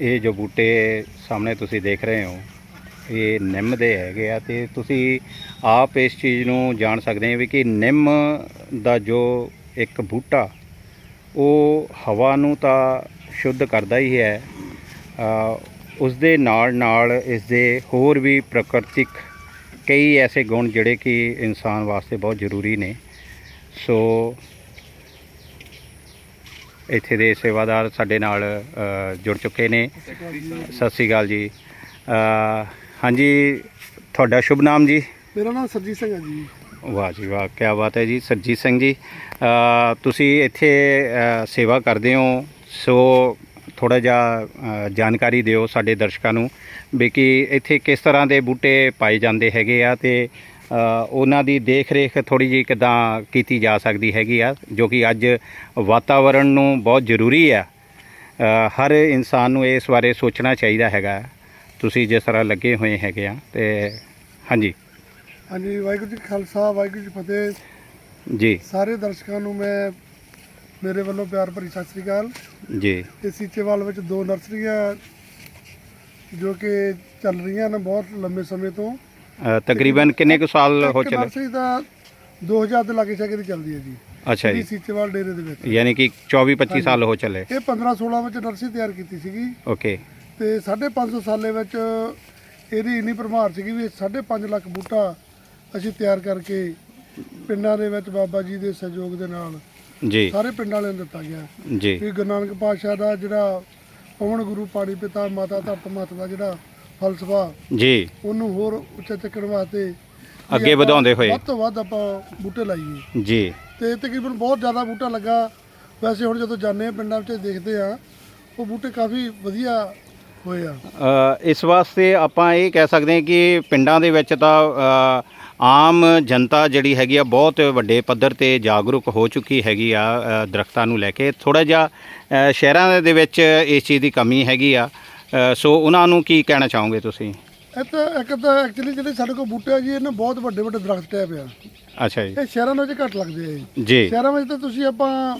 ਇਹ ਜੋ ਬੂਟੇ ਸਾਹਮਣੇ ਤੁਸੀਂ ਦੇਖ ਰਹੇ ਹੋ ਇਹ ਨਿੰਮ ਦੇ ਹੈਗੇ ਆ ਤੇ ਤੁਸੀਂ ਆਪ ਇਸ ਚੀਜ਼ ਨੂੰ ਜਾਣ ਸਕਦੇ ਹੋ ਵੀ ਕਿ ਨਿੰਮ ਦਾ ਜੋ ਇੱਕ ਬੂਟਾ ਉਹ ਹਵਾ ਨੂੰ ਤਾਂ ਸ਼ੁੱਧ ਕਰਦਾ ਹੀ ਹੈ। ਅ, ਉਸ ਦੇ ਨਾਲ ਨਾਲ ਇਸ ਦੇ ਹੋਰ ਵੀ ਪ੍ਰਕਿਰਤਿਕ ਕਈ ਐਸੇ ਗੁਣ ਜਿਹੜੇ ਕਿ ਇਨਸਾਨ ਵਾਸਤੇ ਬਹੁਤ ਜ਼ਰੂਰੀ ਨੇ। ਸੋ ਇੱਥੇ ਦੇ ਸੇਵਾਦਾਰ ਸਾਡੇ ਨਾਲ ਜੁੜ ਚੁੱਕੇ ਨੇ। ਸਤਿ ਸ੍ਰੀ ਅਕਾਲ ਜੀ। ਹਾਂਜੀ ਤੁਹਾਡਾ ਸ਼ੁਭ ਨਾਮ ਜੀ? ਮੇਰਾ ਨਾਮ ਸਰਜੀਤ ਸਿੰਘ ਹੈ ਜੀ। ਵਾਹ ਜੀ ਵਾਹ ਕੀ ਬਾਤ ਹੈ ਜੀ ਸਰਜੀਤ ਸਿੰਘ ਜੀ। ਤੁਸੀਂ ਇੱਥੇ ਸੇਵਾ ਕਰਦੇ ਹੋ। ਸੋ ਥੋੜਾ ਜਿਹਾ ਜਾਣਕਾਰੀ ਦਿਓ ਸਾਡੇ ਦਰਸ਼ਕਾਂ ਨੂੰ ਵੀ ਕਿ ਇੱਥੇ ਕਿਸ ਤਰ੍ਹਾਂ ਦੇ ਬੂਟੇ ਪਾਏ ਜਾਂਦੇ ਹੈਗੇ ਆ ਤੇ ਉਹਨਾਂ ਦੀ ਦੇਖ ਰੇਖ ਥੋੜੀ ਜਿਹੀ ਕਿਦਾਂ ਕੀਤੀ ਜਾ ਸਕਦੀ ਹੈਗੀ ਆ ਜੋ ਕਿ ਅੱਜ ਵਾਤਾਵਰਣ ਨੂੰ ਬਹੁਤ ਜ਼ਰੂਰੀ ਆ। ਹਰ ਇਨਸਾਨ ਨੂੰ ਇਸ ਬਾਰੇ ਸੋਚਣਾ ਚਾਹੀਦਾ ਹੈਗਾ। ਤੁਸੀਂ ਜਿਸ ਤਰ੍ਹਾਂ ਲੱਗੇ ਹੋਏ ਹੈਗੇ ਆ ਤੇ ਹਾਂਜੀ। ਹਾਂਜੀ ਵਾਹਿਗੁਰੂ ਜੀ ਖਾਲਸਾ ਵਾਹਿਗੁਰੂ ਜੀ ਫਤਿਹ। ਜੀ। ਸਾਰੇ ਦਰਸ਼ਕਾਂ ਨੂੰ ਮੈਂ ਮੇਰੇ ਵੱਲੋਂ ਪਿਆਰ ਭਰੀ ਸਤਿ ਸ੍ਰੀ ਅਕਾਲ। ਜੀ। ਤੇ ਸੀਚੇਵਾਲ ਵਿੱਚ ਦੋ ਨਰਸਰੀਆਂ ਜੋ ਕਿ ਚੱਲ ਰਹੀਆਂ ਨੇ ਬਹੁਤ ਲੰਬੇ ਸਮੇਂ ਤੋਂ। ਅ, ਤਕਰੀਬਨ ਕਿੰਨੇ ਕੁ ਸਾਲ ਹੋ ਇੱਕ ਚੱਲੇ? ਨਰਸਰੀ ਤਾਂ 2000 ਦੇ ਲਾਗੇ ਛਾਗੇ ਦੀ ਚੱਲਦੀ ਹੈ ਜੀ। ਅੱਛਾ ਜੀ। ਜੀ ਸੀਚੇਵਾਲ ਡੇਰੇ ਦੇ ਵਿੱਚ। ਯਾਨੀ ਕਿ 24 25 ਸਾਲ ਹੋ ਚੱਲੇ। ਇਹ 15 16 ਵਿੱਚ ਨਰਸਰੀ ਤਿਆਰ ਕੀਤੀ ਸੀਗੀ। ਓਕੇ। ਤੇ 550 ਸਾਲੇ ਵਿੱਚ ਇਹਦੀ ਇੰਨੀ ਭਰਮਾਰ ਸੀਗੀ ਵੀ 5.5 ਲੱਖ ਬੂਟਾ ਅਸੀਂ ਤਿਆਰ ਕਰਕੇ ਪਿੰਡਾਂ ਦੇ ਵਿੱਚ ਬਾਬਾ ਜੀ ਦੇ ਸਹਿਯੋਗ ਦੇ ਨਾਲ ਜੀ। ਸਾਰੇ ਪਿੰਡਾਂ ਵਾਲਿਆਂ ਨੂੰ ਦਿੱਤਾ ਗਿਆ। ਜੀ। ਵੀ ਗੁਰੂ ਨਾਨਕ ਪਾਤਸ਼ਾਹ ਦਾ ਜਿਹੜਾ ਪਵਨ ਗੁਰੂ ਪਾਣੀ ਪਿਤਾ ਮਾਤਾ ਧਰਤ ਮਾਤਾ ਦਾ ਜਿਹੜਾ ਫਲਸਫਾ ਜੀ। ਉਹਨੂੰ ਹੋਰ ਉੱਚਾ ਚੱਕਣ ਵਾਸਤੇ ਵੀ ਅੱਗੇ ਆਪਾਂ ਵਧਾਉਂਦੇ ਹੋਏ। ਵੱਧ ਤੋਂ ਵੱਧ ਆਪਾਂ ਬੂਟੇ ਲਾਈਏ। ਜੀ। ਤੇ ਤਕਰੀਬਨ ਬਹੁਤ ਜ਼ਿਆਦਾ ਬੂਟਾ ਲੱਗਾ। ਵੈਸੇ ਹੁਣ ਜਦੋਂ ਜਾਂਦੇ ਆ ਪਿੰਡਾਂ ਵਿੱਚ ਦੇਖਦੇ ਆ ਉਹ ਬੂਟੇ ਕਾਫੀ ਵਧੀਆ ਹੋਏ ਆ। ਅ, ਇਸ ਵਾਸਤੇ ਆਪਾਂ ਇਹ ਕਹਿ ਸਕਦੇ ਹਾਂ ਕਿ ਪਿੰਡਾਂ ਦੇ ਵਿੱਚ ਤਾਂ ਅ, ਆਮ ਜਨਤਾ ਜਿਹੜੀ ਹੈਗੀ ਆ ਬਹੁਤ ਵੱਡੇ ਪੱਧਰ ਤੇ ਜਾਗਰੂਕ ਹੋ ਚੁੱਕੀ ਹੈਗੀ ਆ ਦਰਖਤਾਂ ਨੂੰ ਲੈ ਕੇ। ਥੋੜਾ ਜਿਹਾ ਸ਼ਹਿਰਾਂ ਦੇ ਵਿੱਚ ਇਸ ਚੀਜ਼ ਦੀ ਕਮੀ ਹੈਗੀ ਆ। ਸੋ ਉਹਨਾਂ ਨੂੰ ਕੀ ਕਹਿਣਾ ਚਾਹੋਗੇ ਤੁਸੀਂ? ਇਹ ਤਾਂ ਇੱਕ ਤਾਂ ਐਕਚੁਅਲੀ ਜਿਹੜੇ ਸਾਡੇ ਕੋਲ ਬੂਟੇ ਆ ਜੀ ਇਹਨਾਂ ਬਹੁਤ ਵੱਡੇ ਵੱਡੇ ਦਰਖਤ ਟੈਪ ਆ ਅੱਛਾ ਜੀ। ਇਹ ਸ਼ਹਿਰਾਂ ਵਿੱਚ ਘੱਟ ਲੱਗਦੇ ਆ ਜੀ। ਸ਼ਹਿਰਾਂ ਵਿੱਚ ਤਾਂ ਤੁਸੀਂ ਆਪਾਂ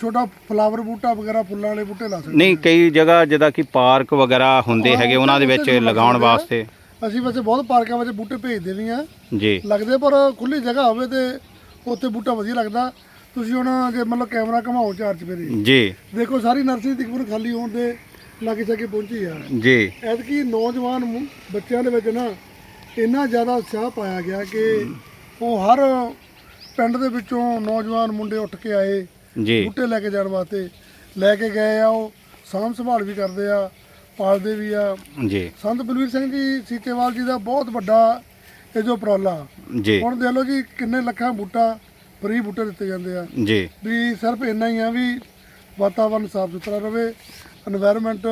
ਛੋਟਾ ਫਲਾਵਰ ਬੂਟਾ ਵਗੈਰਾ ਫੁੱਲਾਂ ਵਾਲੇ ਬੂਟੇ ਲਾ ਸਕਦੇ ਨਹੀਂ ਕਈ ਜਗ੍ਹਾ ਜਿੱਦਾਂ ਕਿ ਪਾਰਕ ਵਗੈਰਾ ਹੁੰਦੇ ਹੈਗੇ ਉਹਨਾਂ ਦੇ ਵਿੱਚ ਲਗਾਉਣ। ਵਾਸਤੇ। ਅਸੀਂ ਵੈਸੇ ਬਹੁਤ ਪਾਰਕਾਂ ਵਿੱਚ ਬੂਟੇ ਭੇਜਦੇ ਵੀ ਆ ਜੀ। ਲੱਗਦੇ ਪਰ ਖੁੱਲੀ ਜਗ੍ਹਾ ਹੋਵੇ ਤੇ ਉੱਥੇ ਬੂਟਾ ਵਧੀਆ ਲੱਗਦਾ। ਤੁਸੀਂ ਹੁਣ ਜੇ ਮਤਲਬ ਕੈਮਰਾ ਘਮਾਓ ਚਾਰ ਚਪੇਰੇ ਜੀ। ਦੇਖੋ ਸਾਰੀ ਨਰਸਰੀ ਤਕਰੀਬਨ ਖਾਲੀ ਹੋਣ ਦੇ ਲਾਗੇ ਛਾਗੇ ਪਹੁੰਚੀ ਆ। ਜੀ। ਐਤਕੀ ਨੌਜਵਾਨ ਬੱਚਿਆਂ ਦੇ ਵਿੱਚ ਨਾ ਇੰਨਾ ਜ਼ਿਆਦਾ ਉਤਸ਼ਾਹ ਪਾਇਆ ਗਿਆ ਕਿ ਉਹ ਹਰ ਪਿੰਡ ਦੇ ਵਿੱਚੋਂ ਨੌਜਵਾਨ ਮੁੰਡੇ ਉੱਠ ਕੇ ਆਏ। ਜੀ। ਬੂਟੇ ਲੈ ਕੇ ਜਾਣ ਵਾਸਤੇ। ਲੈ ਕੇ ਗਏ ਆ ਉਹ ਸਾਂਭ ਸੰਭਾਲ ਵੀ ਕਰਦੇ ਆ। ਪਾਲਦੇ ਵੀ ਆ। ਜੀ। ਸੰਤ ਬਲਵੀਰ ਸਿੰਘ ਜੀ ਸੀਤੇਵਾਲ ਜੀ ਦਾ ਬਹੁਤ ਵੱਡਾ ਇਹ ਜੋ ਉਪਰਾਲਾ। ਜੀ। ਹੁਣ ਦੇਖ ਲਓ ਜੀ ਕਿੰਨੇ ਲੱਖਾਂ ਬੂਟਾ ਫਰੀ ਬੂਟੇ ਦਿੱਤੇ ਜਾਂਦੇ ਆ। ਜੀ। ਵੀ ਸਿਰਫ ਇੰਨਾ ਹੀ ਆ ਵੀ ਵਾਤਾਵਰਨ ਸਾਫ਼ ਸੁਥਰਾ ਰਹੇ এনवायरमेंट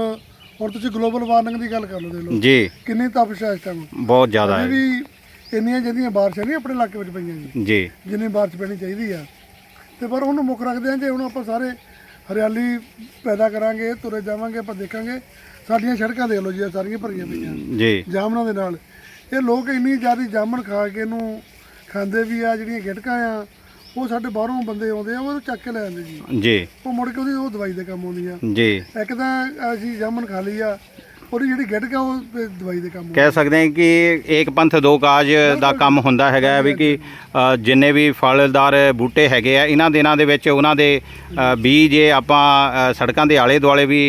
ਔਰ ਤੁਸੀਂ ਗਲੋਬਲ ਵਾਰਮਿੰਗ ਦੀ ਗੱਲ ਕਰ ਲਓ ਦੇਖ ਲਓ। ਜੀ। ਕਿੰਨੀ ਤਪਸ਼ ਹੈ ਇਸ ਟਾਈਮ ਬਹੁਤ ਜ਼ਿਆਦਾ ਹੈ। ਵੀ ਇੰਨੀਆਂ ਜਿਹੜੀਆਂ ਬਾਰਿਸ਼ਾਂ ਨਹੀਂ ਆਪਣੇ ਇਲਾਕੇ ਵਿੱਚ ਪਈਆਂ ਜੀ। ਜੀ। ਜਿੰਨੀ ਬਾਰਿਸ਼ ਪੈਣੀ ਚਾਹੀਦੀ ਆ। ਤੇ ਪਰ ਉਹਨੂੰ ਮੁੱਖ ਰੱਖਦੇ ਆ ਜੇ ਹੁਣ ਆਪਾਂ ਸਾਰੇ ਹਰਿਆਲੀ ਪੈਦਾ ਕਰਾਂਗੇ ਤੁਰੇ ਜਾਵਾਂਗੇ ਆਪਾਂ ਦੇਖਾਂਗੇ ਸਾਡੀਆਂ ਸੜਕਾਂ ਦੇਖ ਲਓ ਜੀ ਇਹ ਸਾਰੀਆਂ ਭਰੀਆਂ ਪਈਆਂ। ਜੀ। ਜਾਮਨਾਂ ਦੇ ਨਾਲ। ਇਹ ਲੋਕ ਇੰਨੀ ਜ਼ਿਆਦਾ ਜਾਮਨ ਖਾ ਕੇ ਇਹਨੂੰ ਖਾਂਦੇ ਵੀ ਆ ਜਿਹੜੀਆਂ ਗਿਟਕਾਂ ਆ ਉਹ ਸਾਡੇ ਬਾਹਰੋਂ ਬੰਦੇ ਆਉਂਦੇ ਆ ਉਹ ਚੱਕ ਕੇ ਲੈ ਜਾਂਦੇ ਜੀ। ਜੀ। ਉਹ ਮੁੜ ਕੇ ਉਹਦੀ ਉਹ ਦਵਾਈ ਦੇ ਕੰਮ ਆਉਂਦੀ ਆ। ਜੀ। ਇੱਕ ਤਾਂ ਅਸੀਂ ਜਾਮਨ ਖਾ ਲਈ ਆ ਉਹਦੀ ਜਿਹੜੀ ਗਿਟਕਾ ਉਹ ਦਵਾਈ ਦੇ ਕੰਮ ਕਹਿ ਸਕਦੇ ਹਾਂ ਕਿ ਏਕ ਪੰਥ ਦੋ ਕਾਜ ਦਾ ਕੰਮ ਹੁੰਦਾ ਹੈਗਾ ਵੀ ਕਿ ਜਿੰਨੇ ਵੀ ਫਲਦਾਰ ਬੂਟੇ ਹੈਗੇ ਆ ਇਹਨਾਂ ਦਿਨਾਂ ਦੇ ਵਿੱਚ ਉਹਨਾਂ ਦੇ ਬੀਜ ਆਪਾਂ ਸੜਕਾਂ ਦੇ ਆਲੇ ਦੁਆਲੇ ਵੀ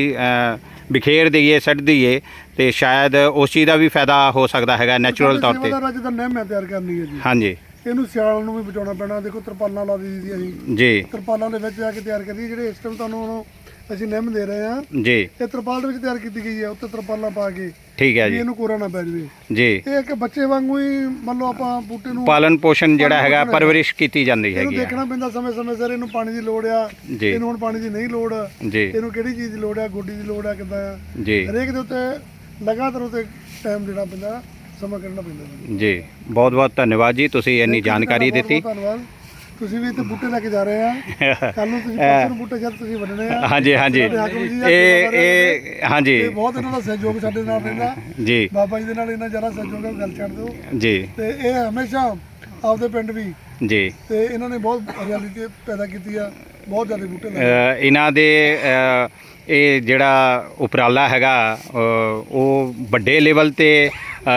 ਬਿਖੇਰ ਦਈਏ ਸੱਟ ਦਈਏ ਤੇ ਸ਼ਾਇਦ ਉਸ ਚੀਜ਼ ਦਾ ਵੀ ਫਾਇਦਾ ਹੋ ਸਕਦਾ ਹੈਗਾ ਨੈਚੁਰਲ ਤੌਰ ਤੇ। ਸੇਵਾਦਾਰ ਨਿੰਮ ਹੈ ਤਿਆਰ ਕਰਨੀ ਹੈ ਜੀ। ਹਾਂਜੀ। ਇਹਨੂੰ ਸਿਆਲ ਨੂੰ ਵੀ ਬਚਾਉਣਾ ਪੈਣਾ ਦੇਖੋ ਤਰਪਾਲਾਂ ਲਾ ਦੀ ਦੀ ਅਸੀਂ ਜੀ। ਤਰਪਾਲਾਂ ਦੇ ਵਿੱਚ ਜਾ ਕੇ ਤਿਆਰ ਕਰੀ ਜਿਹੜੇ ਇਸ ਟਾਈਮ ਤੁਹਾਨੂੰ ਹੁਣ ਅਸੀਂ ਨਿੰਮ ਦੇ ਰਹੇ ਆ ਜੀ। ਇਹ ਤਰਪਾਲ ਦੇ ਵਿੱਚ ਤਿਆਰ ਕੀਤੀ ਗਈ ਹੈ ਉੱਤੇ ਤਰਪਾਲਾਂ ਪਾ ਕੇ। ਠੀਕ ਹੈ ਜੀ। ਇਹਨੂੰ ਕੋਰਾ ਨਾ ਪੈ ਜਾਵੇ। ਜੀ। ਇਹ ਇੱਕ ਬੱਚੇ ਵਾਂਗੂ ਹੀ ਮੰਨ ਲਓ ਆਪਾਂ ਬੂਟੇ ਨੂੰ ਪਾਲਣ ਪੋਸ਼ਣ ਜਿਹੜਾ ਹੈਗਾ ਪਰਵਰਿਸ਼ ਕੀਤੀ ਜਾਂਦੀ ਇਹਨੂੰ ਹੈਗੀ ਆ ਦੇਖਣਾ ਪੈਂਦਾ ਸਮੇਂ ਸਮੇਂ ਸਿਰ ਇਹਨੂੰ ਪਾਣੀ ਦੀ ਲੋੜ ਆ। ਇਹਨੂੰ ਹੁਣ ਪਾਣੀ ਦੀ ਨਹੀਂ ਲੋੜ। ਇਹਨੂੰ ਕਿਹੜੀ ਚੀਜ਼ ਦੀ ਲੋੜ ਆ ਗੋਡੀ ਦੀ ਲੋੜ ਆ ਕਿੱਦਾਂ ਆ। ਜੀ। ਹਰੇਕ ਦੇ ਉੱਤੇ ਲਗਾਤਾਰ ਉੱਤੇ ਟਾਈਮ ਦੇਣਾ ਪੈਂਦਾ ਸਮਾਂ ਕੱਢਣਾ ਪੈਂਦਾ। ਜੀ। ਬਹੁਤ ਬਹੁਤ ਧੰਨਵਾਦ ਜੀ ਤੁਸੀਂ ਇੰਨੀ ਜਾਣਕਾਰੀ ਦਿੱਤੀ। ਧੰਨਵਾਦ। ਤੁਸੀਂ ਵੀ ਇੱਥੇ ਬੂਟੇ ਲੈ ਕੇ ਜਾ ਰਹੇ ਆ। ਕੱਲ ਨੂੰ ਤੁਸੀਂ ਪਰਸੋਂ ਬੂਟੇ ਜਦ ਤੁਸੀਂ ਵੰਡਣੇ ਆ ਹਾਂਜੀ ਹਾਂਜੀ। ਇਹ ਇਹ ਤੇ ਹਾਂਜੀ ਬਹੁਤ ਇਹਨਾਂ ਦਾ ਸਹਿਯੋਗ ਸਾਡੇ ਨਾਲ ਰਹਿੰਦਾ। ਜੀ। ਬਾਬਾ ਜੀ ਦੇ ਨਾਲ ਇਹਨਾਂ ਜ਼ਿਆਦਾ ਸਹਿਯੋਗ ਹੈ ਗੱਲ ਛੱਡ ਦਿਓ। ਜੀ। ਤੇ ਇਹ ਹਮੇਸ਼ਾ ਆਪਦੇ ਪਿੰਡ ਵੀ। ਜੀ। ਤੇ ਇਹਨਾਂ ਨੇ ਬਹੁਤ ਹਰਿਆਲੀ ਤੇ ਪੈਦਾ ਕੀਤੀ ਆ ਬਹੁਤ ਜ਼ਿਆਦਾ ਬੂਟੇ ਲਾਏ ਇਹਨਾਂ ਦੇ ਇਹ ਜਿਹੜਾ ਉਪਰਾਲਾ ਹੈਗਾ ਉਹ ਵੱਡੇ ਲੈਵਲ ਤੇ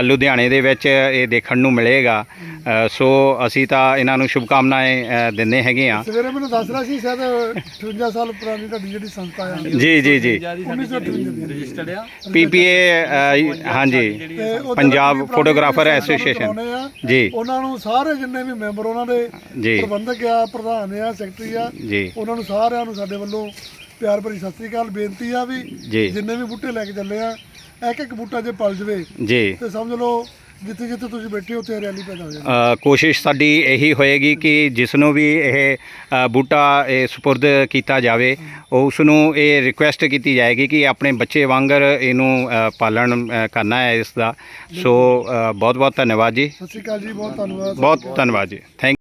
ਲੁਧਿਆਣੇ ਦੇ ਵਿੱਚ ਇਹ ਦੇਖਣ ਨੂੰ ਮਿਲੇਗਾ। ਸੋ ਅਸੀਂ ਤਾਂ ਇਹਨਾਂ ਨੂੰ ਸ਼ੁਭਕਾਮਨਾएं ਅ, ਦਿੰਦੇ ਹੈਗੇ ਆ ਸਵੇਰੇ ਮੈਨੂੰ ਦੱਸ ਰਿਹਾ ਸੀ ਸ਼ਾਇਦ 58 ਸਾਲ ਪੁਰਾਣੀ ਤੁਹਾਡੀ ਜਿਹੜੀ ਸੰਸਥਾ ਆ। ਜੀ ਜੀ ਜੀ। 1958 ਦੀ ਰਜਿਸਟਰਡ ਆ। ਪੀਪੀਏ ਹਾਂਜੀ। Punjab photographer association. ਜੀ। ਉਹਨਾਂ ਨੂੰ ਸਾਰੇ ਜਿੰਨੇ ਵੀ ਮੈਂਬਰ ਉਹਨਾਂ ਦੇ ਪ੍ਰਬੰਧਕ ਆ ਪ੍ਰਧਾਨ ਆ ਸੈਕਟਰੀ ਆ ਜੀ। ਉਹਨਾਂ ਨੂੰ ਸਾਰਿਆਂ ਨੂੰ ਸਾਡੇ ਵੱਲੋਂ ਪਿਆਰ ਭਰੀ ਸਤਿ ਸ੍ਰੀ ਅਕਾਲ ਬੇਨਤੀ ਆ ਵੀ ਜਿੰਨੇ ਵੀ ਬੂਟੇ ਲੈ ਕੇ ਚੱਲੇ ਆ ਇੱਕ ਇੱਕ ਬੂਟਾ ਜੇ ਪਲ ਜਵੇ ਜੀ। ਤੇ ਸਮਝ ਲਓ ਜਿੱਥੇ ਜਿੱਥੇ ਤੁਸੀਂ ਬੈਠੇ ਹੋ ਹਰਿਆਲੀ ਪੈਦਾ ਹੋ ਅ, ਕੋਸ਼ਿਸ਼ ਸਾਡੀ ਇਹੀ ਹੋਏਗੀ ਕਿ ਜਿਸ ਨੂੰ ਵੀ ਇਹ ਅ, ਬੂਟਾ ਇਹ ਸਪੁਰਦ ਕੀਤਾ ਜਾਵੇ ਉਸ ਨੂੰ ਇਹ ਰਿਕੁਐਸਟ ਕੀਤੀ ਜਾਏਗੀ ਕਿ ਆਪਣੇ ਬੱਚੇ ਵਾਂਗਰ ਇਹਨੂੰ ਅ, ਪਾਲਣ ਅ, ਕਰਨਾ ਹੈ ਇਸ ਦਾ। ਸੋ ਬਹੁਤ ਬਹੁਤ ਧੰਨਵਾਦ ਜੀ। ਸਤਿ ਸ੍ਰੀ ਅਕਾਲ ਜੀ ਬਹੁਤ ਧੰਨਵਾਦ। ਬਹੁਤ ਧੰਨਵਾਦ ਜੀ। ਥੈਂਕ